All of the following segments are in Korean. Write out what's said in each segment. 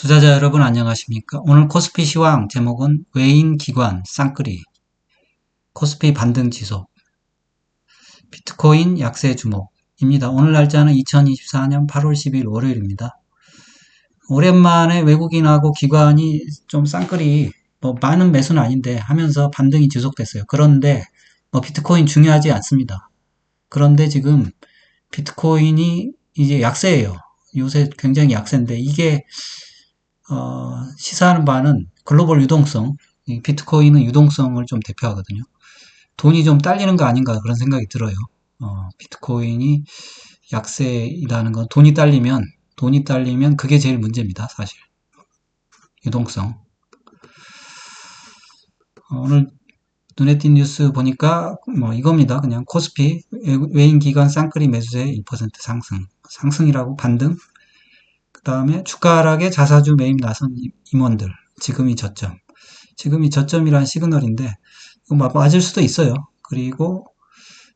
투자자 여러분 안녕하십니까? 오늘 코스피 시황 제목은 외인 기관 쌍끌이 코스피 반등 지속 비트코인 약세 주목입니다. 오늘 날짜는 2024년 8월 10일 월요일입니다. 오랜만에 외국인하고 기관이 좀 쌍끌이 뭐 많은 매수는 아닌데 하면서 반등이 지속됐어요. 그런데 뭐 비트코인 중요하지 않습니다. 그런데 지금 비트코인이 이제 약세예요. 요새 굉장히 약세인데 이게 어, 시사하는 바는 글로벌 유동성, 비트코인은 유동성을 좀 대표하거든요. 돈이 좀 딸리는 거 아닌가 그런 생각이 들어요. 어, 비트코인이 약세이라는 건 돈이 딸리면 돈이 딸리면 그게 제일 문제입니다. 사실 유동성. 어, 오늘 눈에 띈 뉴스 보니까 뭐 이겁니다. 그냥 코스피 외인 기관 쌍끌이 매수세 1% 상승, 상승이라고 반등 그 다음에 주가 하락에 자사주 매입 나선 임원들. 지금이 저점. 지금이 저점이란 시그널인데 맞을 수도 있어요. 그리고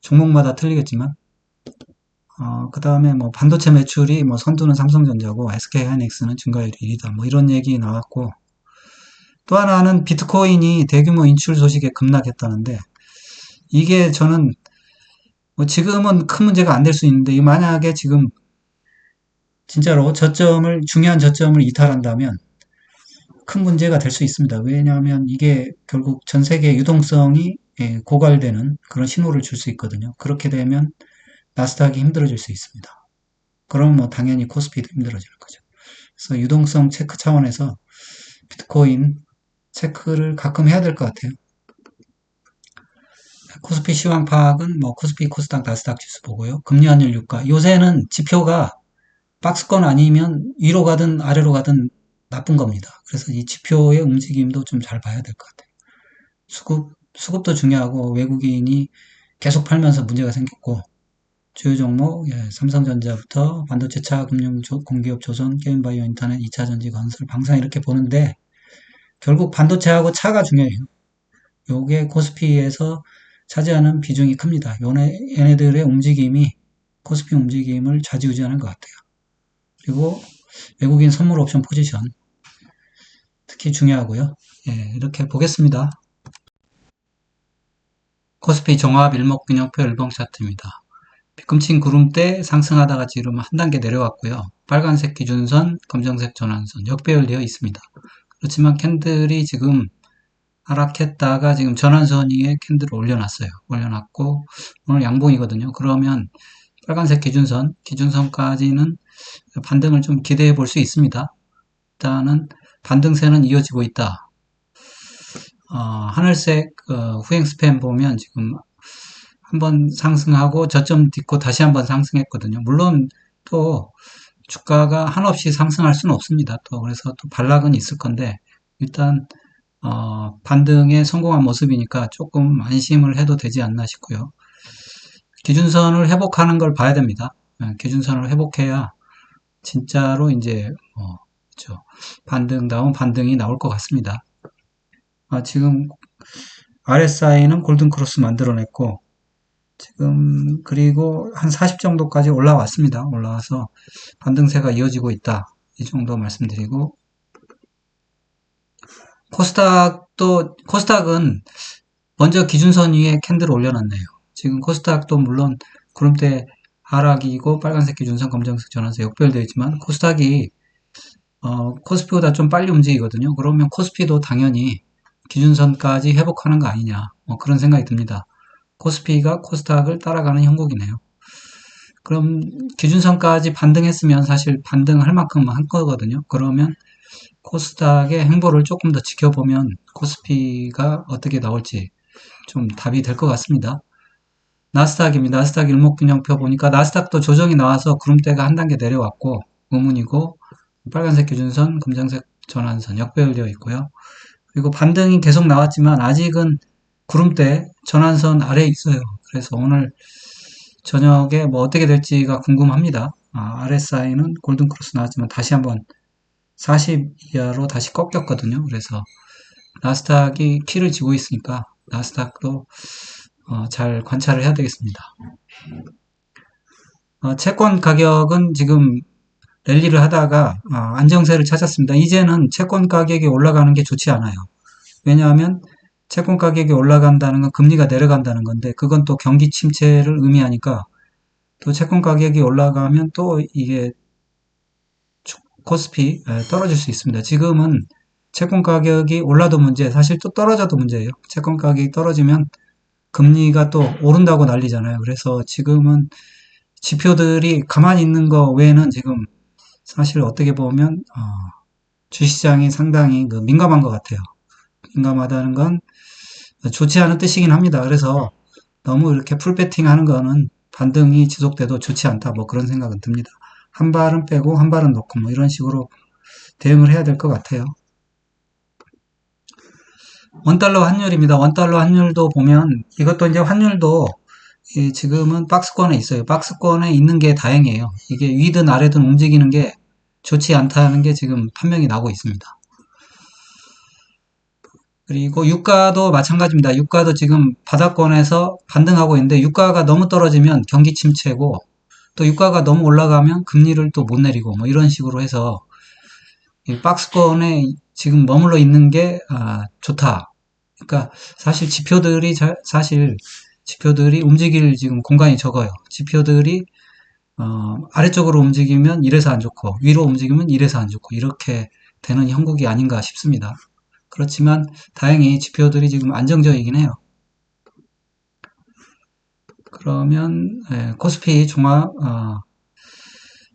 종목마다 틀리겠지만 어, 그 다음에 뭐 반도체 매출이 뭐 선두는 삼성전자고 SK하이닉스는 증가율이 1위다. 뭐 이런 얘기 나왔고 또 하나는 비트코인이 대규모 인출 소식에 급락했다는데 이게 저는 뭐 지금은 큰 문제가 안 될 수 있는데 만약에 지금 진짜로 저점을 중요한 저점을 이탈한다면 큰 문제가 될 수 있습니다. 왜냐하면 이게 결국 전 세계 유동성이 예, 고갈되는 그런 신호를 줄 수 있거든요. 그렇게 되면 나스닥이 힘들어질 수 있습니다. 그럼 뭐 당연히 코스피도 힘들어질 거죠. 그래서 유동성 체크 차원에서 비트코인 체크를 가끔 해야 될 것 같아요. 코스피 시황 파악은 뭐 코스피, 코스닥, 나스닥 지수 보고요. 금리 환율 유가. 요새는 지표가 박스권 아니면 위로 가든 아래로 가든 나쁜 겁니다. 그래서 이 지표의 움직임도 좀 잘 봐야 될 것 같아요. 수급, 수급도 중요하고 외국인이 계속 팔면서 문제가 생겼고 주요 종목 예, 삼성전자부터 반도체 차, 금융, 조, 공기업, 조선, 게임바이오, 인터넷, 2차전지, 건설, 방산 이렇게 보는데 결국 반도체하고 차가 중요해요. 요게 코스피에서 차지하는 비중이 큽니다. 요네, 얘네들의 움직임이 코스피 움직임을 좌지우지하는 것 같아요. 그리고 외국인 선물 옵션 포지션 특히 중요하고요. 예, 이렇게 보겠습니다. 코스피 종합 일목균형표 일봉 차트입니다. 비꿈친 구름대 상승하다가 지금 한 단계 내려왔고요. 빨간색 기준선, 검정색 전환선 역배열되어 있습니다. 그렇지만 캔들이 지금 하락했다가 지금 전환선 위에 캔들을 올려놨어요. 올려놨고 오늘 양봉이거든요. 그러면 빨간색 기준선, 기준선까지는 반등을 좀 기대해 볼 수 있습니다. 일단은 반등세는 이어지고 있다. 어, 하늘색 어, 후행 스팸 보면 지금 한번 상승하고 저점 딛고 다시 한번 상승했거든요. 물론 또 주가가 한없이 상승할 수는 없습니다. 또 그래서 또 반락은 있을 건데 일단 어, 반등에 성공한 모습이니까 조금 안심을 해도 되지 않나 싶고요. 기준선을 회복하는 걸 봐야 됩니다. 예, 기준선을 회복해야 진짜로 이제 뭐 그렇죠. 반등다운 반등이 나올 것 같습니다. 아, 지금 RSI는 골든 크로스 만들어냈고 지금 그리고 한 40 정도까지 올라왔습니다. 올라와서 반등세가 이어지고 있다. 이 정도 말씀드리고 코스닥도 코스닥은 먼저 기준선 위에 캔들을 올려놨네요. 지금 코스닥도 물론 구름대 하락이고 빨간색 기준선 검정색 전환선 역별되어 있지만 코스닥이 어, 코스피보다 좀 빨리 움직이거든요. 그러면 코스피도 당연히 기준선까지 회복하는 거 아니냐 뭐 그런 생각이 듭니다. 코스피가 코스닥을 따라가는 형국이네요. 그럼 기준선까지 반등했으면 사실 반등할 만큼 한 거거든요. 그러면 코스닥의 행보를 조금 더 지켜보면 코스피가 어떻게 나올지 좀 답이 될 것 같습니다. 나스닥입니다. 나스닥 일목균형표 보니까 나스닥도 조정이 나와서 구름대가 한 단계 내려왔고 의문이고 빨간색 기준선, 검정색 전환선 역배열되어 있고요. 그리고 반등이 계속 나왔지만 아직은 구름대 전환선 아래에 있어요. 그래서 오늘 저녁에 뭐 어떻게 될지가 궁금합니다. 아, RSI는 골든크로스 나왔지만 다시 한번 40 이하로 다시 꺾였거든요. 그래서 나스닥이 키를 쥐고 있으니까 나스닥도 어, 잘 관찰을 해야 되겠습니다. 어, 채권 가격은 지금 랠리를 하다가 아, 안정세를 찾았습니다. 이제는 채권 가격이 올라가는 게 좋지 않아요. 왜냐하면 채권 가격이 올라간다는 건 금리가 내려간다는 건데 그건 또 경기 침체를 의미하니까 또 채권 가격이 올라가면 또 이게 코스피 떨어질 수 있습니다. 지금은 채권 가격이 올라도 문제, 사실 또 떨어져도 문제예요. 채권 가격이 떨어지면 금리가 또 오른다고 난리잖아요. 그래서 지금은 지표들이 가만히 있는 거 외에는 지금 사실 어떻게 보면 어, 주시장이 상당히 그 민감한 것 같아요. 민감하다는 건 좋지 않은 뜻이긴 합니다. 그래서 너무 이렇게 풀배팅 하는 거는 반등이 지속돼도 좋지 않다. 뭐 그런 생각은 듭니다. 한 발은 빼고 한 발은 넣고 뭐 이런 식으로 대응을 해야 될 것 같아요. 원달러 환율입니다. 원달러 환율도 보면 이것도 이제 환율도 지금은 박스권에 있어요. 박스권에 있는 게 다행이에요. 이게 위든 아래든 움직이는 게 좋지 않다는 게 지금 판명이 나고 있습니다. 그리고 유가도 마찬가지입니다. 유가도 지금 바닥권에서 반등하고 있는데 유가가 너무 떨어지면 경기 침체고 또 유가가 너무 올라가면 금리를 또 못 내리고 뭐 이런 식으로 해서 박스권에 지금 머물러 있는 게 아, 좋다. 그러니까 사실 지표들이 자, 사실 지표들이 움직일 지금 공간이 적어요. 지표들이 어, 아래쪽으로 움직이면 이래서 안 좋고 위로 움직이면 이래서 안 좋고 이렇게 되는 형국이 아닌가 싶습니다. 그렇지만 다행히 지표들이 지금 안정적이긴 해요. 그러면 예, 코스피 종합 어,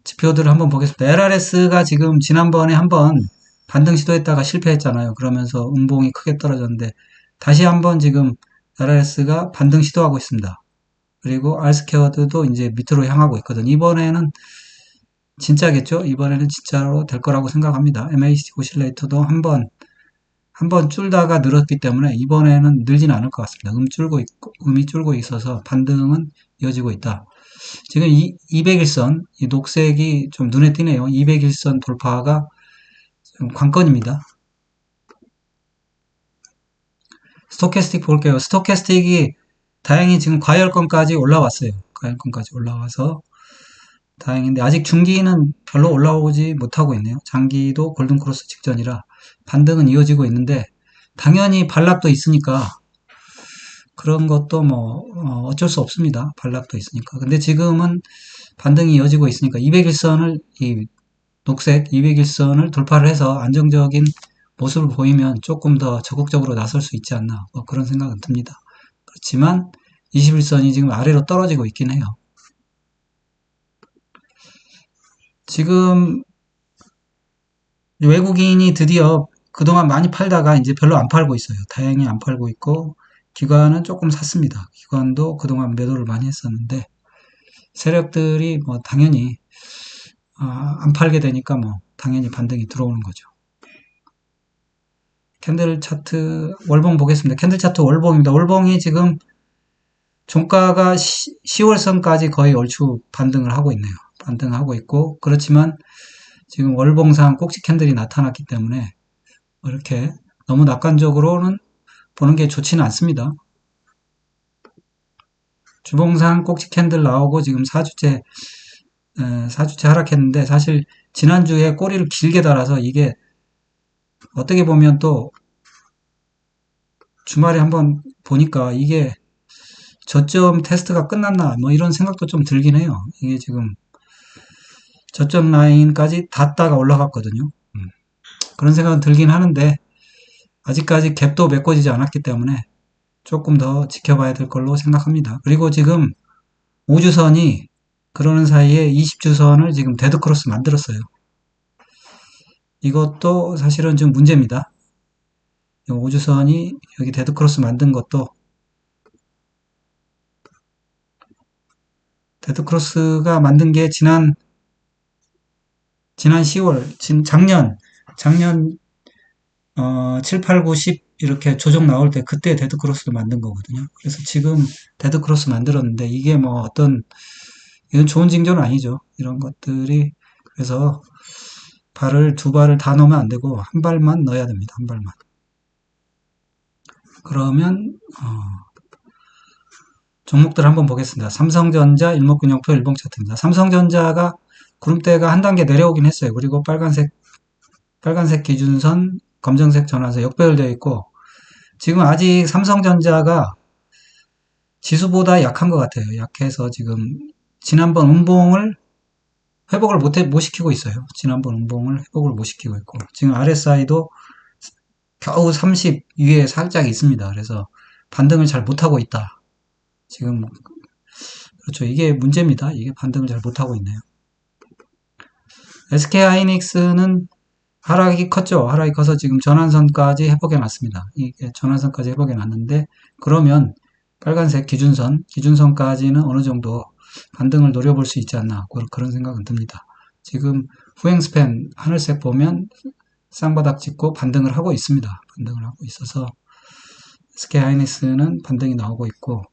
지표들을 한번 보겠습니다. LRS가 지금 지난번에 한번 반등 시도했다가 실패했잖아요. 그러면서 음봉이 크게 떨어졌는데 다시 한번 지금 LRS가 반등 시도하고 있습니다. 그리고 알스케어드도 이제 밑으로 향하고 있거든요. 이번에는 진짜겠죠? 이번에는 진짜로 될 거라고 생각합니다. MACD 오실레이터도 한번 한번 줄다가 늘었기 때문에 이번에는 늘지는 않을 것 같습니다. 음 줄고 있고, 음이 줄고 있어서 반등은 이어지고 있다. 지금 이 201선, 이 녹색이 좀 눈에 띄네요. 201선 돌파가 관건입니다. 스토캐스틱 볼게요. 스토캐스틱이 다행히 지금 과열권까지 올라왔어요. 과열권까지 올라와서 다행인데 아직 중기는 별로 올라오지 못하고 있네요. 장기도 골든크로스 직전이라 반등은 이어지고 있는데 당연히 반락도 있으니까 그런 것도 뭐 어, 어쩔 수 없습니다. 반락도 있으니까. 근데 지금은 반등이 이어지고 있으니까 201선을 이 녹색 201선을 돌파를 해서 안정적인 모습을 보이면 조금 더 적극적으로 나설 수 있지 않나 뭐 그런 생각은 듭니다. 그렇지만 21선이 지금 아래로 떨어지고 있긴 해요. 지금 외국인이 드디어 그동안 많이 팔다가 이제 별로 안 팔고 있어요. 다행히 안 팔고 있고 기관은 조금 샀습니다. 기관도 그동안 매도를 많이 했었는데 세력들이 뭐 당연히 아, 안 팔게 되니까 뭐 당연히 반등이 들어오는 거죠. 캔들 차트 월봉 보겠습니다. 캔들 차트 월봉입니다. 월봉이 지금 종가가 10월선까지 거의 얼추 반등을 하고 있네요. 반등하고 있고 그렇지만 지금 월봉상 꼭지 캔들이 나타났기 때문에 이렇게 너무 낙관적으로는 보는 게 좋지는 않습니다. 주봉상 꼭지 캔들 나오고 지금 4주째 4주째 하락했는데 사실 지난주에 꼬리를 길게 달아서 이게 어떻게 보면 또 주말에 한번 보니까 이게 저점 테스트가 끝났나 뭐 이런 생각도 좀 들긴 해요. 이게 지금 저점 라인까지 닿다가 올라갔거든요. 음. 그런 생각은 들긴 하는데 아직까지 갭도 메꿔지지 않았기 때문에 조금 더 지켜봐야 될 걸로 생각합니다. 그리고 지금 5주선이 그러는 사이에 20주선을 지금 데드크로스 만들었어요. 이것도 사실은 좀 문제입니다. 오주선이 여기 데드크로스 만든 것도 데드크로스가 만든 게 지난 지난 10월, 진 작년 작년 어, 7, 8, 9, 10 이렇게 조정 나올 때 그때 데드크로스를 만든 거거든요. 그래서 지금 데드크로스 만들었는데 이게 뭐 어떤 이건 좋은 징조는 아니죠. 이런 것들이 그래서 발을 두 발을 다 넣으면 안 되고 한 발만 넣어야 됩니다. 한 발만. 그러면 어, 종목들 한번 보겠습니다. 삼성전자 일목균형표 일봉 차트입니다. 삼성전자가 구름대가 한 단계 내려오긴 했어요. 그리고 빨간색 빨간색 기준선, 검정색 전환선 역배열되어 있고 지금 아직 삼성전자가 지수보다 약한 것 같아요. 약해서 지금 지난번 운봉을 회복을 못, 해, 못 시키고 있어요. 지난번 운봉을 회복을 못 시키고 있고 지금 RSI도 겨우 30 위에 살짝 있습니다. 그래서 반등을 잘 못하고 있다. 지금 그렇죠. 이게 문제입니다. 이게 반등을 잘 못하고 있네요. SK 하이닉스는 하락이 컸죠. 하락이 커서 지금 전환선까지 회복해 놨습니다. 이게 전환선까지 회복해 놨는데 그러면 빨간색 기준선, 기준선까지는 어느 정도 반등을 노려볼 수 있지 않나 그런 생각은 듭니다. 지금 후행 스팬 하늘색 보면 쌍바닥 찍고 반등을 하고 있습니다. 반등을 하고 있어서 SK 하이닉스는 반등이 나오고 있고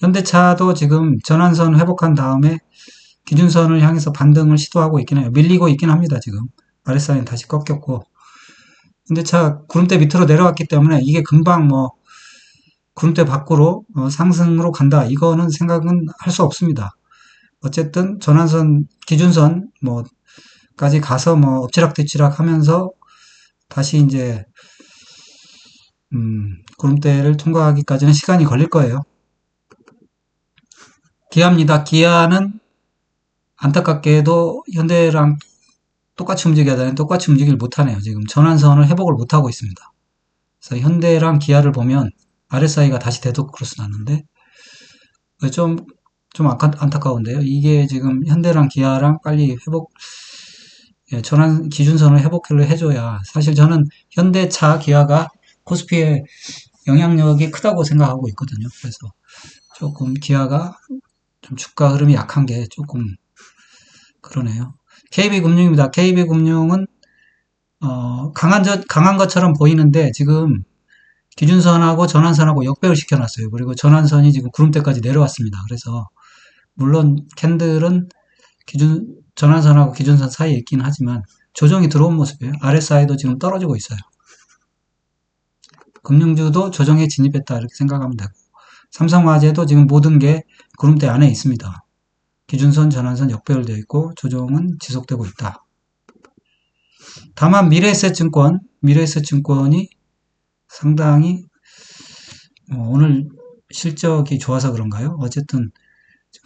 현대차도 지금 전환선 회복한 다음에 기준선을 향해서 반등을 시도하고 있긴 해요. 밀리고 있긴 합니다, 지금. RSI는 다시 꺾였고. 현대차 구름대 밑으로 내려왔기 때문에 이게 금방 뭐 구름대 밖으로 어, 상승으로 간다. 이거는 생각은 할 수 없습니다. 어쨌든 전환선 기준선 뭐까지 가서 뭐 엎치락뒤치락 하면서 다시 이제 음, 구름대를 통과하기까지는 시간이 걸릴 거예요. 기아입니다. 기아는 안타깝게도 현대랑 똑같이 움직여야 되는 똑같이 움직이를 못하네요. 지금 전환선을 회복을 못하고 있습니다. 그래서 현대랑 기아를 보면 RSI가 다시 대독 크로스 났는데 좀, 좀 안타까운데요. 이게 지금 현대랑 기아랑 빨리 회복, 예, 전환 기준선을 회복을 해줘야 사실 저는 현대차 기아가 코스피의 영향력이 크다고 생각하고 있거든요. 그래서 조금 기아가 좀 주가 흐름이 약한 게 조금 그러네요. KB금융입니다. KB금융은 어, 강한, 저, 강한 것처럼 보이는데 지금 기준선하고 전환선하고 역배열 시켜놨어요. 그리고 전환선이 지금 구름대까지 내려왔습니다. 그래서 물론 캔들은 기준 전환선하고 기준선 사이에 있긴 하지만 조정이 들어온 모습이에요. RSI도 지금 떨어지고 있어요. 금융주도 조정에 진입했다 이렇게 생각하면 되고 삼성화재도 지금 모든 게 구름대 안에 있습니다. 기준선, 전환선 역배열되어 있고 조정은 지속되고 있다. 다만 미래에셋증권, 미래에셋증권이 상당히 어, 오늘 실적이 좋아서 그런가요? 어쨌든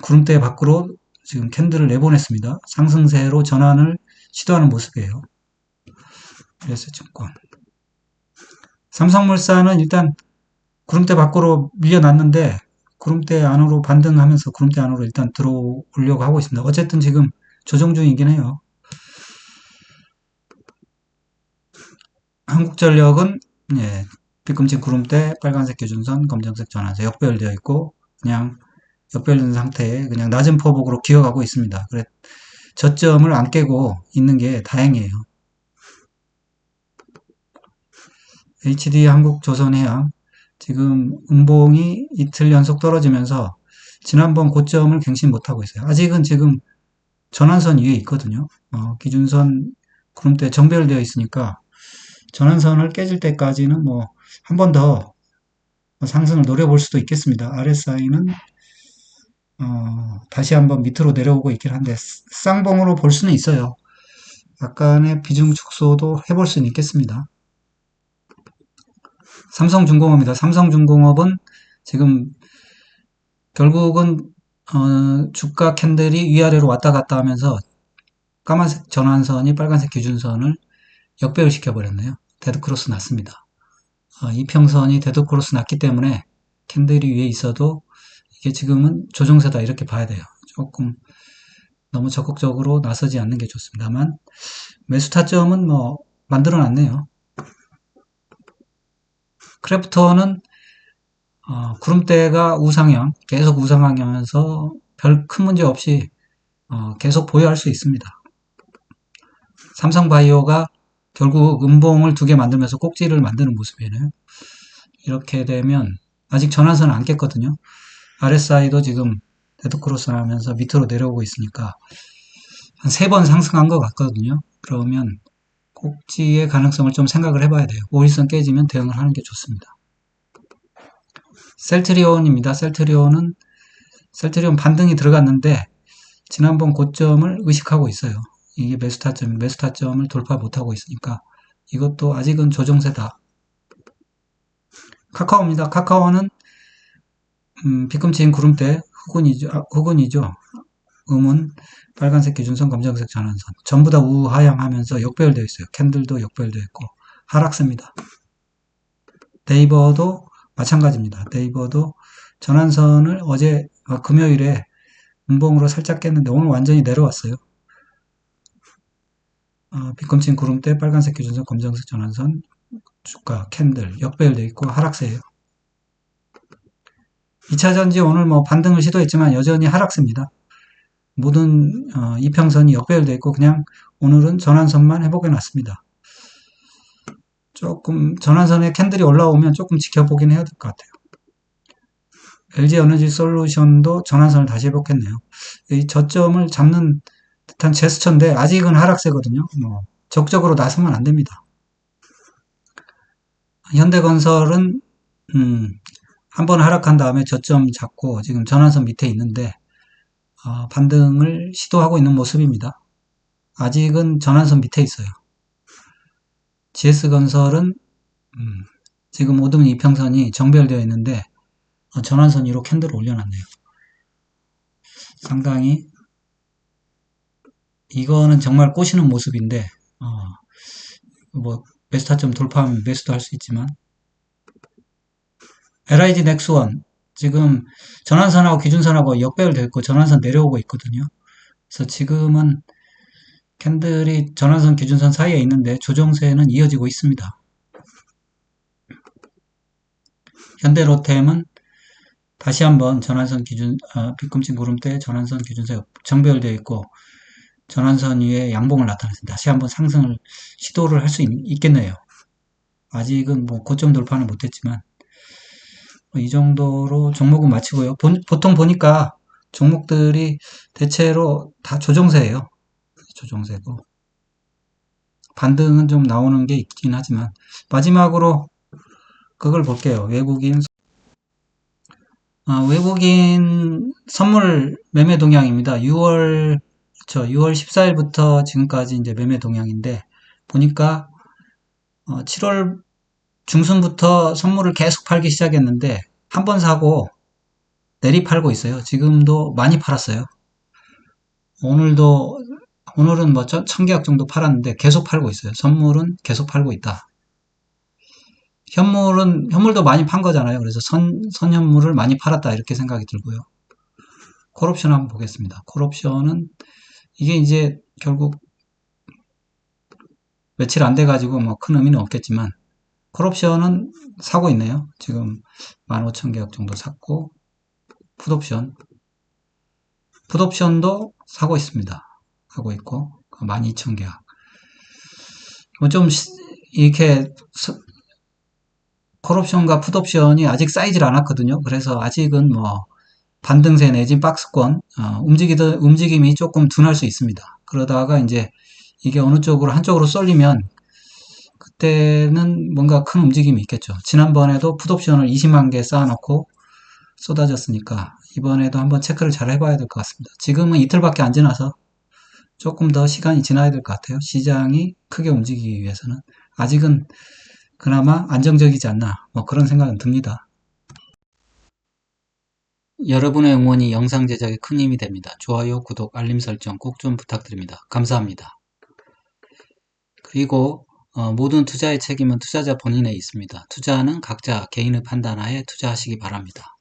구름대 밖으로 지금 캔들을 내보냈습니다. 상승세로 전환을 시도하는 모습이에요. 미래에셋증권. 삼성물산은 일단 구름대 밖으로 밀려났는데 구름대 안으로 반등하면서 구름대 안으로 일단 들어오려고 하고 있습니다. 어쨌든 지금 조정 중이긴 해요. 한국전력은 예, 뒤꿈치 구름대, 빨간색 기준선, 검정색 전환선 역배열되어 있고 그냥 역배열된 상태에 그냥 낮은 포복으로 기어가고 있습니다. 그래 저점을 안 깨고 있는 게 다행이에요. HD 한국조선해양 지금 음봉이 이틀 연속 떨어지면서 지난번 고점을 갱신 못하고 있어요. 아직은 지금 전환선 위에 있거든요. 어, 기준선 구름대 정배열되어 있으니까 전환선을 깨질 때까지는 뭐 한 번 더 상승을 노려볼 수도 있겠습니다. RSI는 어, 다시 한번 밑으로 내려오고 있긴 한데 쌍봉으로 볼 수는 있어요. 약간의 비중 축소도 해볼 수는 있겠습니다. 삼성중공업입니다. 삼성중공업은 지금 결국은 어, 주가 캔들이 위아래로 왔다 갔다 하면서 까만색 전환선이 빨간색 기준선을 역배열 시켜버렸네요. 데드크로스 났습니다. 어, 이 평선이 데드크로스 났기 때문에 캔들이 위에 있어도 이게 지금은 조정세다 이렇게 봐야 돼요. 조금 너무 적극적으로 나서지 않는 게 좋습니다만 매수 타점은 뭐 만들어 놨네요. 크래프터는 어, 구름대가 우상향, 계속 우상향하면서 별 큰 문제 없이 어, 계속 보유할 수 있습니다. 삼성바이오가 결국 음봉을 두 개 만들면서 꼭지를 만드는 모습이에요. 이렇게 되면 아직 전환선은 안 깼거든요. RSI도 지금 데드크로스 하면서 밑으로 내려오고 있으니까 한 세 번 상승한 것 같거든요. 그러면 꼭지의 가능성을 좀 생각을 해봐야 돼요. 5일선 깨지면 대응을 하는 게 좋습니다. 셀트리온입니다. 셀트리온은 셀트리온 반등이 들어갔는데 지난번 고점을 의식하고 있어요. 이게 매수 타점, 매수 타점을 돌파 못하고 있으니까 이것도 아직은 조정세다. 카카오입니다. 카카오는 음, 비꿈치인 구름대 흑운이죠. 아, 흑운이죠. 음은 빨간색 기준선, 검정색 전환선 전부 다 우하향하면서 역배열되어 있어요. 캔들도 역배열되어 있고 하락세입니다. 네이버도 마찬가지입니다. 네이버도 전환선을 어제 어, 금요일에 운봉으로 살짝 깼는데 오늘 완전히 내려왔어요. 어, 비꿈친 구름대 빨간색 기준선, 검정색 전환선 주가 캔들 역배열되어 있고 하락세예요. 2차전지 오늘 뭐 반등을 시도했지만 여전히 하락세입니다. 모든 어, 이평선이 역배열되어 있고 그냥 오늘은 전환선만 회복해 놨습니다. 조금 전환선에 캔들이 올라오면 조금 지켜보긴 해야 될 것 같아요. LG 에너지 솔루션도 전환선을 다시 회복했네요. 이 저점을 잡는 듯한 제스처인데 아직은 하락세거든요. 뭐 적극적으로 나서면 안 됩니다. 현대건설은 음, 한번 하락한 다음에 저점 잡고 지금 전환선 밑에 있는데 어, 반등을 시도하고 있는 모습입니다. 아직은 전환선 밑에 있어요. GS건설은 음, 지금 모든 이평선이 정별되어 있는데 어, 전환선 위로 캔들을 올려놨네요. 상당히 이거는 정말 꼬시는 모습인데 어, 뭐 매수타점 돌파하면 매수도 할 수 있지만 LIG 넥스원 지금 전환선하고 기준선하고 역배열 되어 있고 전환선 내려오고 있거든요. 그래서 지금은 캔들이 전환선 기준선 사이에 있는데 조정세는 이어지고 있습니다. 현대로템은 다시 한번 전환선 기준 어, 비꿈친 구름대 전환선 기준선 정배열되어 있고 전환선 위에 양봉을 나타냈습니다. 다시 한번 상승을 시도를 할 수 있겠네요. 아직은 뭐 고점 돌파는 못했지만 이 정도로 종목은 마치고요. 보통 보니까 종목들이 대체로 다 조정세예요. 조정세고 반등은 좀 나오는 게 있긴 하지만 마지막으로 그걸 볼게요. 외국인 아, 외국인 선물 매매 동향입니다. 6월 저 6월 14일부터 지금까지 이제 매매 동향인데 보니까 어, 7월 중순부터 선물을 계속 팔기 시작했는데 한 번 사고 내리 팔고 있어요. 지금도 많이 팔았어요. 오늘도 오늘은 뭐 천계약 정도 팔았는데 계속 팔고 있어요. 선물은 계속 팔고 있다. 현물은 현물도 많이 판 거잖아요. 그래서 선 선현물을 많이 팔았다 이렇게 생각이 들고요. 콜옵션 한번 보겠습니다. 콜옵션은 이게 이제 결국 며칠 안 돼 가지고 뭐 큰 의미는 없겠지만 콜옵션은 사고 있네요. 지금 15,000개약 정도 샀고 풋옵션 풋옵션도 사고 있습니다. 하고 있고 12,000개약 뭐좀 이렇게 콜옵션과 풋옵션이 아직 쌓이질 않았거든요. 그래서 아직은 뭐 반등세 내진 박스권 어, 움직이더, 움직임이 조금 둔할 수 있습니다. 그러다가 이제 이게 어느 쪽으로 한쪽으로 쏠리면 그때는 뭔가 큰 움직임이 있겠죠. 지난번에도 풋옵션을 20만 개 쌓아놓고 쏟아졌으니까 이번에도 한번 체크를 잘 해봐야 될 것 같습니다. 지금은 이틀밖에 안 지나서 조금 더 시간이 지나야 될 것 같아요. 시장이 크게 움직이기 위해서는 아직은 그나마 안정적이지 않나 뭐 그런 생각은 듭니다. 여러분의 응원이 영상 제작에 큰 힘이 됩니다. 좋아요, 구독, 알림 설정 꼭 좀 부탁드립니다. 감사합니다. 그리고 어, 모든 투자의 책임은 투자자 본인에 있습니다. 투자는 각자 개인의 판단하에 투자하시기 바랍니다.